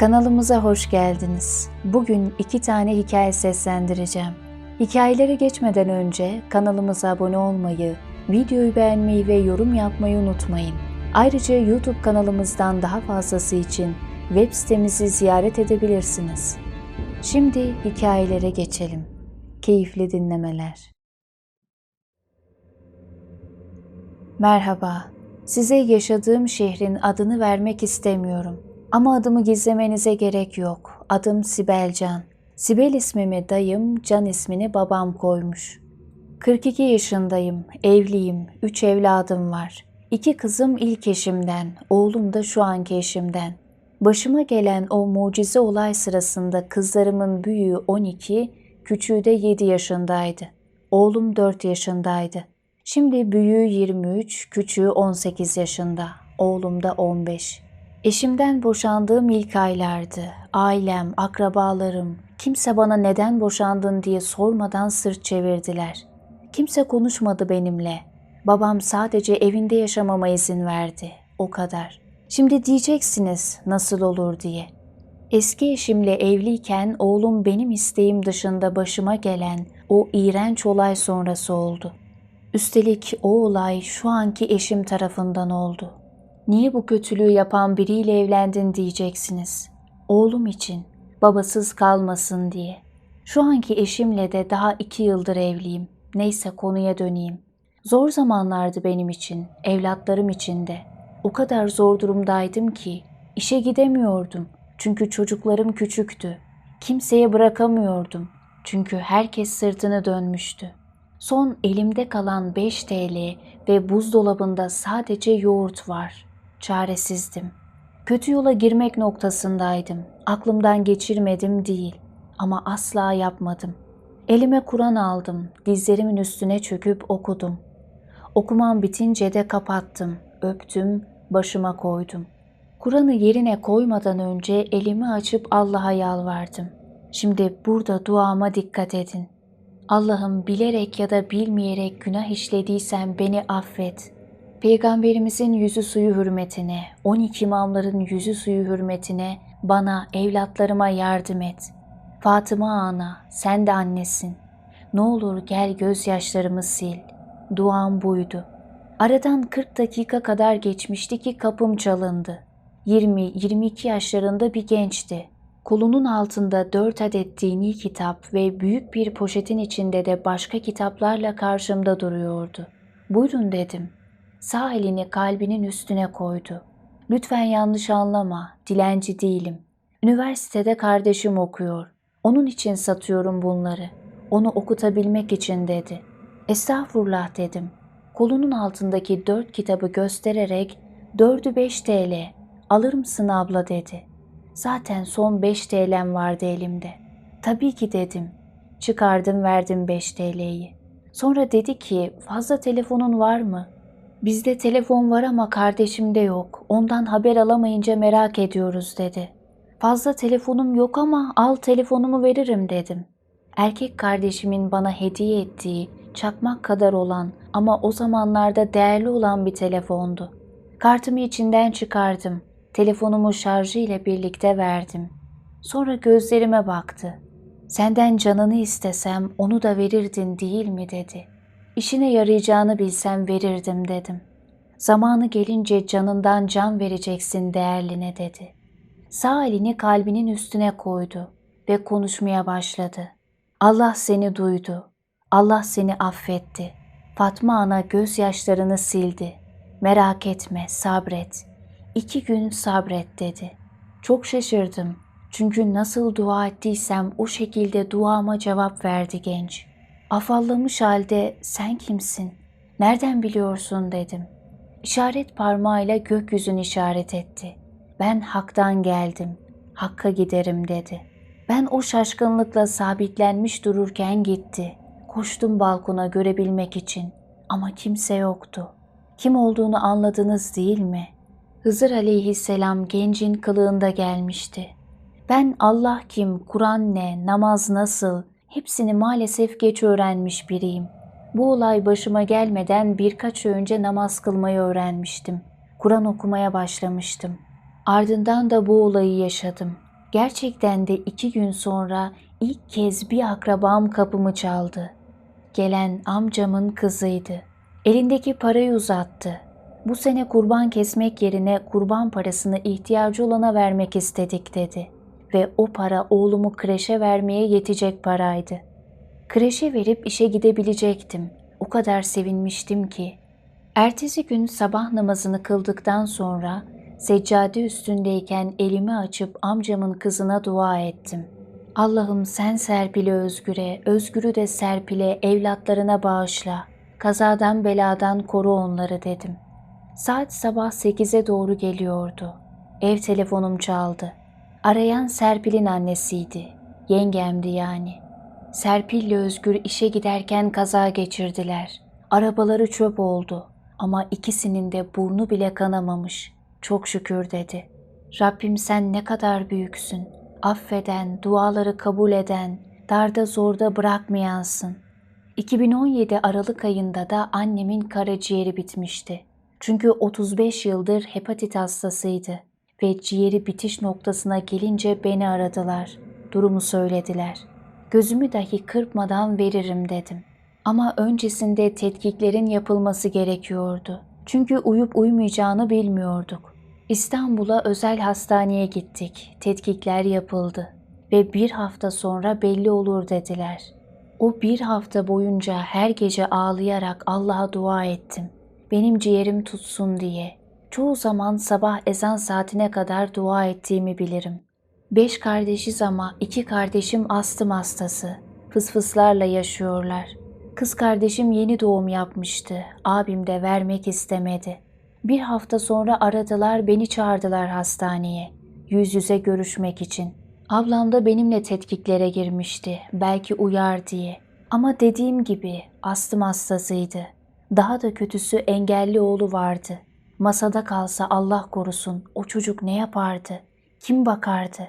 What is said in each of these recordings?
Kanalımıza hoş geldiniz. Bugün iki tane hikaye seslendireceğim. Hikayelere geçmeden önce kanalımıza abone olmayı, videoyu beğenmeyi ve yorum yapmayı unutmayın. Ayrıca YouTube kanalımızdan daha fazlası için web sitemizi ziyaret edebilirsiniz. Şimdi hikayelere geçelim. Keyifli dinlemeler. Merhaba. Size yaşadığım şehrin adını vermek istemiyorum. Ama adımı gizlemenize gerek yok. Adım Sibel Can. Sibel ismimi dayım, Can ismini babam koymuş. 42 yaşındayım, evliyim, 3 evladım var. İki kızım ilk eşimden, oğlum da şu anki eşimden. Başıma gelen o mucize olay sırasında kızlarımın büyüğü 12, küçüğü de 7 yaşındaydı. Oğlum 4 yaşındaydı. Şimdi büyüğü 23, küçüğü 18 yaşında. Oğlum da 15. Eşimden boşandığım ilk aylardı. Ailem, akrabalarım, kimse bana neden boşandın diye sormadan sırt çevirdiler. Kimse konuşmadı benimle. Babam sadece evinde yaşamama izin verdi. O kadar. Şimdi diyeceksiniz nasıl olur diye. Eski eşimle evliyken oğlum benim isteğim dışında başıma gelen o iğrenç olay sonrası oldu. Üstelik o olay şu anki eşim tarafından oldu. Niye bu kötülüğü yapan biriyle evlendin diyeceksiniz. Oğlum için, babasız kalmasın diye. Şu anki eşimle de daha iki yıldır evliyim. Neyse konuya döneyim. Zor zamanlardı benim için, evlatlarım için de. O kadar zor durumdaydım ki işe gidemiyordum. Çünkü çocuklarım küçüktü. Kimseye bırakamıyordum. Çünkü herkes sırtını dönmüştü. Son elimde kalan 5 TL ve buzdolabında sadece yoğurt var. Çaresizdim. Kötü yola girmek noktasındaydım. Aklımdan geçirmedim değil ama asla yapmadım. Elime Kur'an aldım, dizlerimin üstüne çöküp okudum. Okumam bitince de kapattım, öptüm, başıma koydum. Kur'an'ı yerine koymadan önce elimi açıp Allah'a yalvardım. Şimdi burada duama dikkat edin. Allah'ım bilerek ya da bilmeyerek günah işlediysem beni affet. Peygamberimizin yüzü suyu hürmetine, 12 imamların yüzü suyu hürmetine bana, evlatlarıma yardım et. Fatıma ana, sen de annesin. Ne olur gel gözyaşlarımı sil. Duam buydu. Aradan 40 dakika kadar geçmişti ki kapım çalındı. 20-22 yaşlarında bir gençti. Kolunun altında dört adet dini kitap ve büyük bir poşetin içinde de başka kitaplarla karşımda duruyordu. Buyurun dedim. Sağ elini kalbinin üstüne koydu. Lütfen yanlış anlama, dilenci değilim. Üniversitede kardeşim okuyor. Onun için satıyorum bunları. Onu okutabilmek için dedi. Estağfurullah dedim. Kolunun altındaki dört kitabı göstererek dördü beş TL, alır mısın abla dedi. Zaten son 5 TL'm vardı elimde. Tabii ki dedim. Çıkardım verdim 5 TL'yi. Sonra dedi ki fazla telefonun var mı? Bizde telefon var ama kardeşimde yok. Ondan haber alamayınca merak ediyoruz dedi. Fazla telefonum yok ama al telefonumu veririm dedim. Erkek kardeşimin bana hediye ettiği çakmak kadar olan ama o zamanlarda değerli olan bir telefondu. Kartımı içinden çıkardım. Telefonumu şarjı ile birlikte verdim. Sonra gözlerime baktı. Senden canını istesem onu da verirdin değil mi dedi. İşine yarayacağını bilsem verirdim dedim. Zamanı gelince canından can vereceksin değerline dedi. Sağ elini kalbinin üstüne koydu ve konuşmaya başladı. Allah seni duydu. Allah seni affetti. Fatma ana gözyaşlarını sildi. Merak etme, sabret. İki gün sabret dedi. Çok şaşırdım. Çünkü nasıl dua ettiysem o şekilde duama cevap verdi genç. Afallamış halde sen kimsin? Nereden biliyorsun dedim. İşaret parmağıyla gökyüzünü işaret etti. Ben haktan geldim. Hakka giderim dedi. Ben o şaşkınlıkla sabitlenmiş dururken gitti. Koştum balkona görebilmek için. Ama kimse yoktu. Kim olduğunu anladınız değil mi? Hızır aleyhisselam gencin kılığında gelmişti. Ben Allah kim, Kur'an ne, namaz nasıl hepsini maalesef geç öğrenmiş biriyim. Bu olay başıma gelmeden birkaç ay önce namaz kılmayı öğrenmiştim. Kur'an okumaya başlamıştım. Ardından da bu olayı yaşadım. Gerçekten de iki gün sonra ilk kez bir akrabam kapımı çaldı. Gelen amcamın kızıydı. Elindeki parayı uzattı. Bu sene kurban kesmek yerine kurban parasını ihtiyacı olana vermek istedik dedi. Ve o para oğlumu kreşe vermeye yetecek paraydı. Kreşe verip işe gidebilecektim. O kadar sevinmiştim ki. Ertesi gün sabah namazını kıldıktan sonra seccade üstündeyken elimi açıp amcamın kızına dua ettim. Allah'ım sen Serpil'i Özgür'e, Özgür'ü de Serpil'e evlatlarına bağışla. Kazadan beladan koru onları dedim. Saat sabah 8'e doğru geliyordu. Ev telefonum çaldı. Arayan Serpil'in annesiydi. Yengemdi yani. Serpil'le Özgür işe giderken kaza geçirdiler. Arabaları çöp oldu ama ikisinin de burnu bile kanamamış. Çok şükür dedi. Rabbim sen ne kadar büyüksün. Affeden, duaları kabul eden, darda zorda bırakmayansın. 2017 Aralık ayında da annemin karaciğeri bitmişti. Çünkü 35 yıldır hepatit hastasıydı ve ciğeri bitiş noktasına gelince beni aradılar. Durumu söylediler. Gözümü dahi kırpmadan veririm dedim. Ama öncesinde tetkiklerin yapılması gerekiyordu. Çünkü uyup uymayacağını bilmiyorduk. İstanbul'a özel hastaneye gittik. Tetkikler yapıldı ve bir hafta sonra belli olur dediler. O bir hafta boyunca her gece ağlayarak Allah'a dua ettim. Benim ciğerim tutsun diye. Çoğu zaman sabah ezan saatine kadar dua ettiğimi bilirim. Beş kardeşiz ama iki kardeşim astım hastası. Fısfıslarla yaşıyorlar. Kız kardeşim yeni doğum yapmıştı. Abim de vermek istemedi. Bir hafta sonra aradılar beni çağırdılar hastaneye. Yüz yüze görüşmek için. Ablam da benimle tetkiklere girmişti. Belki uyar diye. Ama dediğim gibi astım hastasıydı. Daha da kötüsü engelli oğlu vardı. Masada kalsa Allah korusun o çocuk ne yapardı? Kim bakardı?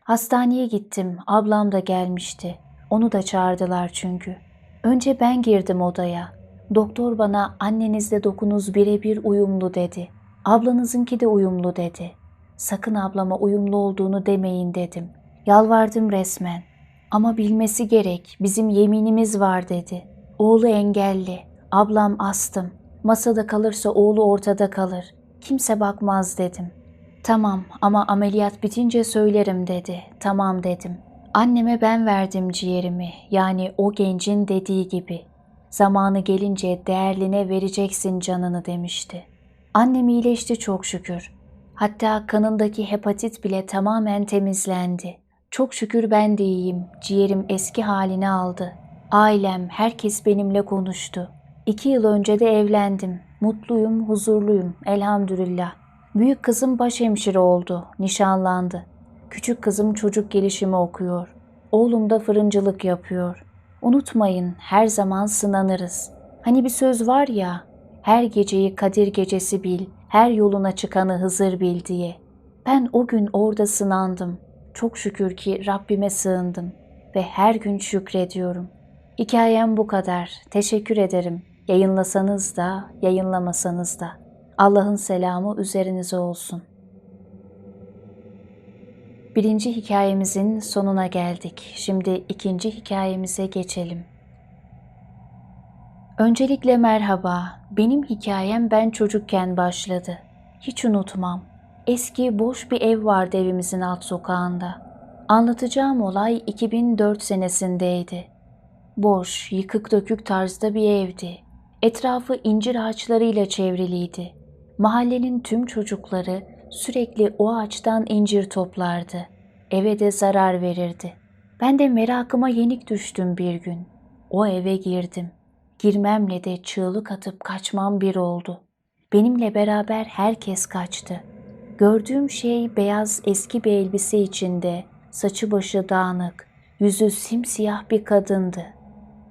Hastaneye gittim. Ablam da gelmişti. Onu da çağırdılar çünkü. Önce ben girdim odaya. Doktor bana annenizle dokunuz birebir uyumlu dedi. Ablanızınki de uyumlu dedi. Sakın ablama uyumlu olduğunu demeyin dedim. Yalvardım resmen. Ama bilmesi gerek, bizim yeminimiz var dedi. Oğlu engelli, ablam astım. Masada kalırsa oğlu ortada kalır. Kimse bakmaz dedim. Tamam ama ameliyat bitince söylerim dedi. Tamam dedim. Anneme ben verdim ciğerimi. Yani o gencin dediği gibi. Zamanı gelince değerline vereceksin canını demişti. Annem iyileşti çok şükür. Hatta kanındaki hepatit bile tamamen temizlendi. Çok şükür ben de iyiyim. Ciğerim eski halini aldı. Ailem, herkes benimle konuştu. İki yıl önce de evlendim. Mutluyum, huzurluyum. Elhamdülillah. Büyük kızım başhemşire oldu. Nişanlandı. Küçük kızım çocuk gelişimi okuyor. Oğlum da fırıncılık yapıyor. Unutmayın her zaman sınanırız. Hani bir söz var ya, her geceyi Kadir gecesi bil, her yoluna çıkanı Hızır bil diye. Ben o gün orada sınandım. Çok şükür ki Rabbime sığındım ve her gün şükrediyorum. Hikayem bu kadar. Teşekkür ederim. Yayınlasanız da, yayınlamasanız da. Allah'ın selamı üzerinize olsun. Birinci hikayemizin sonuna geldik. Şimdi ikinci hikayemize geçelim. Öncelikle merhaba. Benim hikayem ben çocukken başladı. Hiç unutmam. Eski boş bir ev vardı evimizin alt sokağında. Anlatacağım olay 2004 senesindeydi. Boş, yıkık dökük tarzda bir evdi. Etrafı incir ağaçlarıyla çevriliydi. Mahallenin tüm çocukları sürekli o ağaçtan incir toplardı. Eve de zarar verirdi. Ben de merakıma yenik düştüm bir gün. O eve girdim. Girmemle de çığlık atıp kaçmam bir oldu. Benimle beraber herkes kaçtı. Gördüğüm şey beyaz eski bir elbise içinde, saçı başı dağınık, yüzü simsiyah bir kadındı.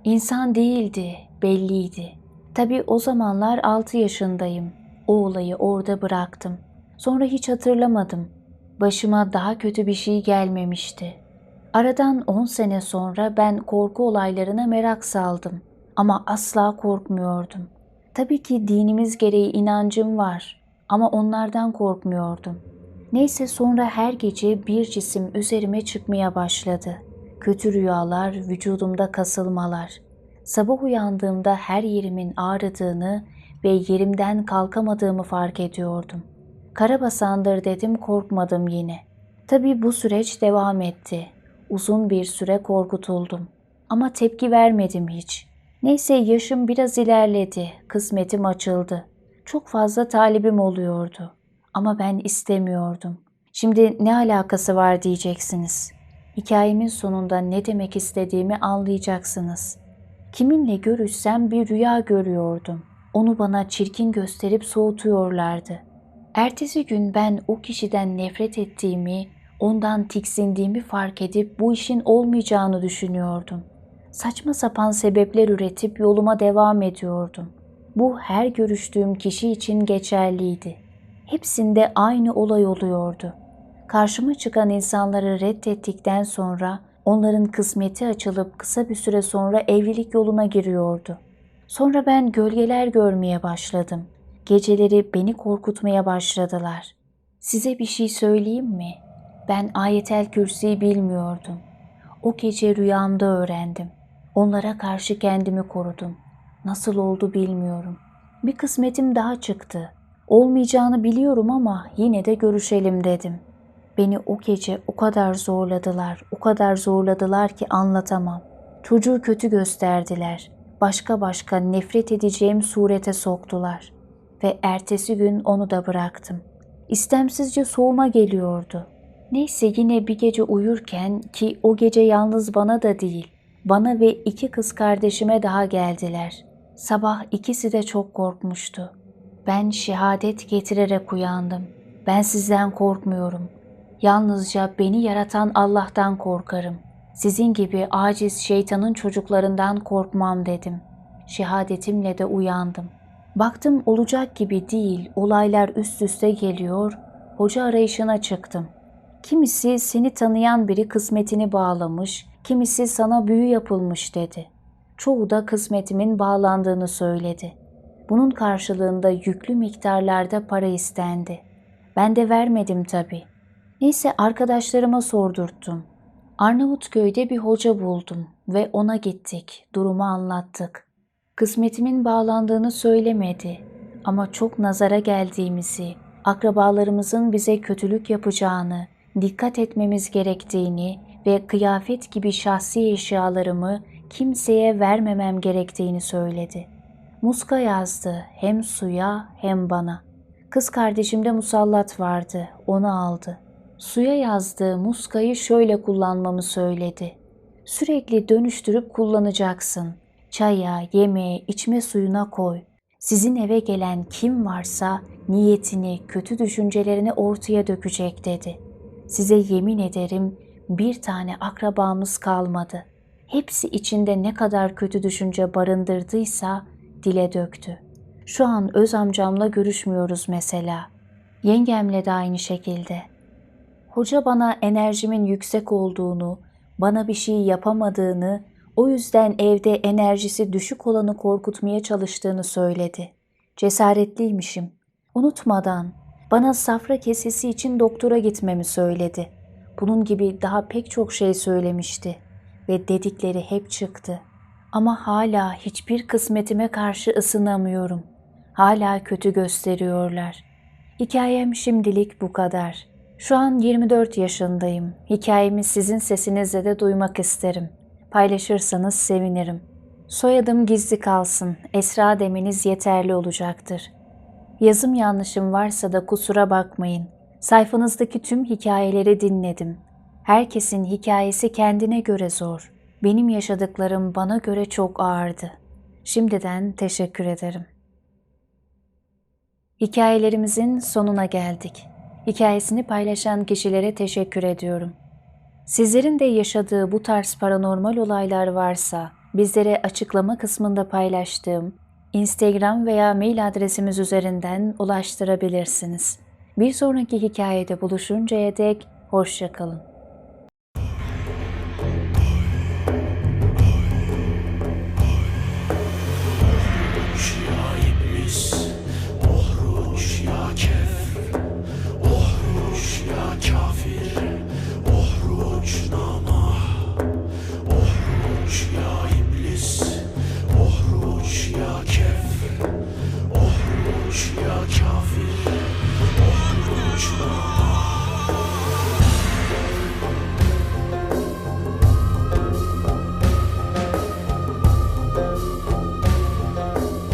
İnsan değildi, belliydi. Tabii o zamanlar altı yaşındayım. O olayı orada bıraktım. Sonra hiç hatırlamadım. Başıma daha kötü bir şey gelmemişti. Aradan on sene sonra ben korku olaylarına merak saldım. Ama asla korkmuyordum. Tabii ki dinimiz gereği inancım var ama onlardan korkmuyordum. Neyse sonra her gece bir cisim üzerime çıkmaya başladı. Kötü rüyalar, vücudumda kasılmalar. Sabah uyandığımda her yerimin ağrıdığını ve yerimden kalkamadığımı fark ediyordum. Karabasandır dedim korkmadım yine. Tabii bu süreç devam etti. Uzun bir süre korkutuldum. Ama tepki vermedim hiç. Neyse yaşım biraz ilerledi, kısmetim açıldı. Çok fazla talibim oluyordu. Ama ben istemiyordum. Şimdi ne alakası var diyeceksiniz. Hikayemin sonunda ne demek istediğimi anlayacaksınız. Kiminle görüşsem bir rüya görüyordum. Onu bana çirkin gösterip soğutuyorlardı. Ertesi gün ben o kişiden nefret ettiğimi, ondan tiksindiğimi fark edip bu işin olmayacağını düşünüyordum. Saçma sapan sebepler üretip yoluma devam ediyordum. Bu her görüştüğüm kişi için geçerliydi. Hepsinde aynı olay oluyordu. Karşıma çıkan insanları reddettikten sonra onların kısmeti açılıp kısa bir süre sonra evlilik yoluna giriyordu. Sonra ben gölgeler görmeye başladım. Geceleri beni korkutmaya başladılar. Size bir şey söyleyeyim mi? Ben ayetel kürsüyü bilmiyordum. O gece rüyamda öğrendim. Onlara karşı kendimi korudum. Nasıl oldu bilmiyorum. Bir kısmetim daha çıktı. Olmayacağını biliyorum ama yine de görüşelim dedim. Beni o gece o kadar zorladılar, o kadar zorladılar ki anlatamam. Çocuğu kötü gösterdiler. Başka başka nefret edeceğim surete soktular. Ve ertesi gün onu da bıraktım. İstemsizce soğuma geliyordu. Neyse yine bir gece uyurken ki o gece yalnız bana da değil, bana ve iki kız kardeşime daha geldiler. Sabah ikisi de çok korkmuştu. Ben şehadet getirerek uyandım. Ben sizden korkmuyorum. Yalnızca beni yaratan Allah'tan korkarım. Sizin gibi aciz şeytanın çocuklarından korkmam dedim. Şehadetimle de uyandım. Baktım olacak gibi değil, olaylar üst üste geliyor, hoca arayışına çıktım. Kimisi seni tanıyan biri kısmetini bağlamış, kimisi sana büyü yapılmış dedi. Çoğu da kısmetimin bağlandığını söyledi. Bunun karşılığında yüklü miktarlarda para istendi. Ben de vermedim tabii. Neyse arkadaşlarıma sordurttum. Arnavutköy'de bir hoca buldum ve ona gittik. Durumu anlattık. Kısmetimin bağlandığını söylemedi ama çok nazara geldiğimizi, akrabalarımızın bize kötülük yapacağını, dikkat etmemiz gerektiğini ve kıyafet gibi şahsi eşyalarımı kimseye vermemem gerektiğini söyledi. Muska yazdı hem suya hem bana. Kız kardeşimde musallat vardı, onu aldı. Suya yazdığı muskayı şöyle kullanmamı söyledi. Sürekli dönüştürüp kullanacaksın. Çaya, yemeğe, içme suyuna koy. Sizin eve gelen kim varsa niyetini, kötü düşüncelerini ortaya dökecek dedi. Size yemin ederim bir tane akrabamız kalmadı. Hepsi içinde ne kadar kötü düşünce barındırdıysa dile döktü. Şu an öz amcamla görüşmüyoruz mesela. Yengemle de aynı şekilde. Hoca bana enerjimin yüksek olduğunu, bana bir şey yapamadığını, o yüzden evde enerjisi düşük olanı korkutmaya çalıştığını söyledi. Cesaretliymişim. Unutmadan bana safra kesesi için doktora gitmemi söyledi. Bunun gibi daha pek çok şey söylemişti ve dedikleri hep çıktı. Ama hala hiçbir kısmetime karşı ısınamıyorum. Hala kötü gösteriyorlar. Hikayem şimdilik bu kadar. Şu an 24 yaşındayım. Hikayemi sizin sesinizle de duymak isterim. Paylaşırsanız sevinirim. Soyadım gizli kalsın. Esra demeniz yeterli olacaktır. Yazım yanlışım varsa da kusura bakmayın. Sayfanızdaki tüm hikayeleri dinledim. Herkesin hikayesi kendine göre zor. Benim yaşadıklarım bana göre çok ağırdı. Şimdiden teşekkür ederim. Hikayelerimizin sonuna geldik. Hikayesini paylaşan kişilere teşekkür ediyorum. Sizlerin de yaşadığı bu tarz paranormal olaylar varsa bizlere açıklama kısmında paylaştığım Instagram veya mail adresimiz üzerinden ulaştırabilirsiniz. Bir sonraki hikayede buluşuncaya dek hoşçakalın.